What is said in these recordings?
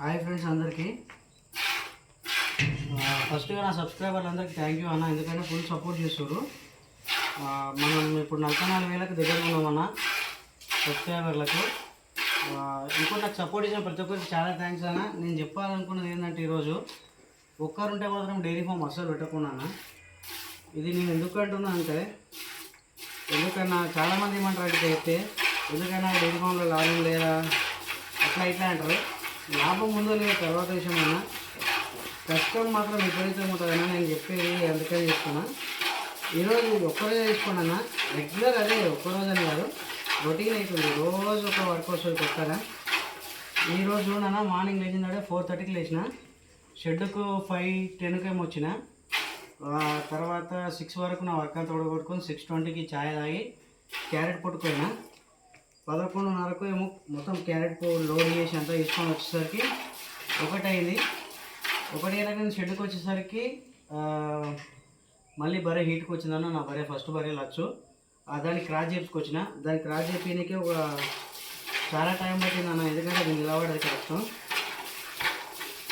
Hi friends అందరికీ. ఫస్ట్గా నా సబ్స్క్రైబర్లందరికీ థ్యాంక్ యూ అన్న ఎందుకంటే ఫుల్ సపోర్ట్ చేస్తారు మనం ఇప్పుడు నలభై నాలుగు వేలకు దగ్గర ఉన్నామన్న సబ్స్క్రైబర్లకు ఆ, ఇంకోటి నాకు సపోర్ట్ ఇచ్చిన ప్రతి ఒక్కరికి చాలా థ్యాంక్స్ అన్న. నేను చెప్పాలనుకున్నది ఏంటంటే ఈరోజు ఒక్కరుంటే మాత్రం డైరీ ఫామ్ అస్సలు పెట్టకుండా అన్న. ఇది నేను ఎందుకు అంటున్నా అంటే ఎందుకన్నా చాలామంది ఏమంటారు అంటే అయితే ఎందుకన్నా డైరీ ఫామ్లో లాభం లేదా అట్లా ఇట్లా అంటారు. లాభం ఉందో లేదో తర్వాత విషయం కష్టం మాత్రం విపరీతం ఉంటుందన్నా నేను చెప్పేది అందుకని చెప్తున్నా. ఈరోజు ఒక్కరోజు తీసుకోండి అన్న రెగ్యులర్ అదే ఒక్కరోజు అని కాదు రొటీన్ అవుతుంది రోజు ఒక వర్క్ వస్తుంది కొత్తగా ఈరోజు నాన్న మార్నింగ్ లేచిందంటే ఫోర్ థర్టీకి లేచిన షెడ్కు ఫైవ్ టెన్కి ఏమో వచ్చిన తర్వాత సిక్స్ వరకు నా వర్క్ అంతా కొట్టుకొని సిక్స్ ట్వంటీకి ఛాయ్ తాగి క్యారెట్ పట్టుకోయినా పదకొండున్నరకు ఏమో మొత్తం క్యారెట్ లోడ్ చేసి అంతా తీసుకొని వచ్చేసరికి ఒకటైంది. ఒకటి అయినా నేను షెడ్కి వచ్చేసరికి మళ్ళీ బరే హీట్కి వచ్చిందన్న నా బరే ఫస్ట్ బరే లచ్చు. దాన్ని క్రాస్ చేసుకొచ్చిన దాన్ని క్రాస్ చేయడానికి ఒక చాలా టైం పట్టిందన్న ఎందుకంటే అది నిలబడేది కష్టం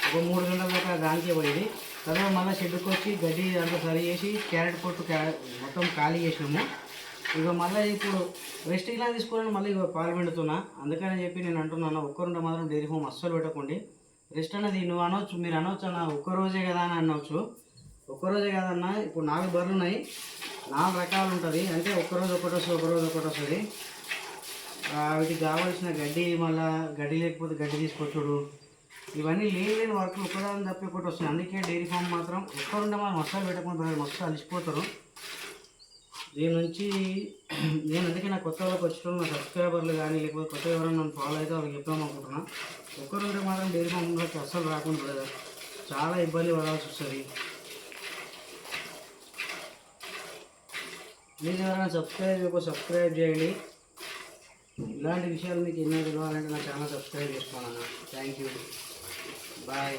ఒక మూడు గంటల దాకా దానికే పోయింది తర్వాత మళ్ళీ షెడ్కి వచ్చి గడ్డి అంతా సరి చేసి క్యారెట్ పొట్టు క్యారెట్ మొత్తం ఖాళీ చేసినాము. ఇక మళ్ళీ ఇప్పుడు రెస్ట్ ఇలా తీసుకోవాలని మళ్ళీ ఇక పాలు పెడుతున్నా అందుకని చెప్పి నేను అంటున్నాను ఒక్కరుంటే మాత్రం డైరీ హోమ్ అస్సలు పెట్టకండి. రెస్ట్ అనేది నువ్వు అనవచ్చు మీరు అనవచ్చు అన్న ఒక్క రోజే కదా అని అనవచ్చు ఒక్కరోజే కదన్నా ఇప్పుడు నాలుగు బర్రెలు ఉన్నాయి. నాలుగు రకాలు ఉంటుంది. అంటే ఒక్కరోజు ఒకటి వస్తుంది ఒకరోజు ఒకటి వస్తుంది. వీటికి కావాల్సిన గడ్డి మళ్ళా గడ్డి లేకపోతే గడ్డి తీసుకొచ్చుడు. ఇవన్నీ లేని లేని వర్క్లు ఒకదాని తప్పి ఒకటి వస్తుంది అందుకే డైరీ ఫామ్ మాత్రం ఎక్కడుంటే మనం మసాలు పెట్టకుండా మస్తు అలిసిపోతారు. దీని నుంచి నేను అందుకే నా కొత్త వాళ్ళకి వచ్చిన నా సబ్స్క్రైబర్లు కానీ లేకపోతే కొత్త ఎవరైనా నన్ను ఫాలో అయితే వాళ్ళకి చెప్దాం అనుకుంటున్నా. ఒక్కరుంటే మాత్రం డైరీ ఫామ్లోకి అస్సలు రాకుండా బ్రదర్ చాలా ఇబ్బంది పడాల్సి వస్తుంది. మీరు ఎవరైనా సబ్స్క్రైబ్ చేయకపోతే సబ్స్క్రైబ్ చేయండి. ఇలాంటి విషయాలు మీకు ఎన్నో తెలియాలంటే నా ఛానల్ సబ్స్క్రైబ్ చేసుకోవాలన్నా థ్యాంక్ యూ బాయ్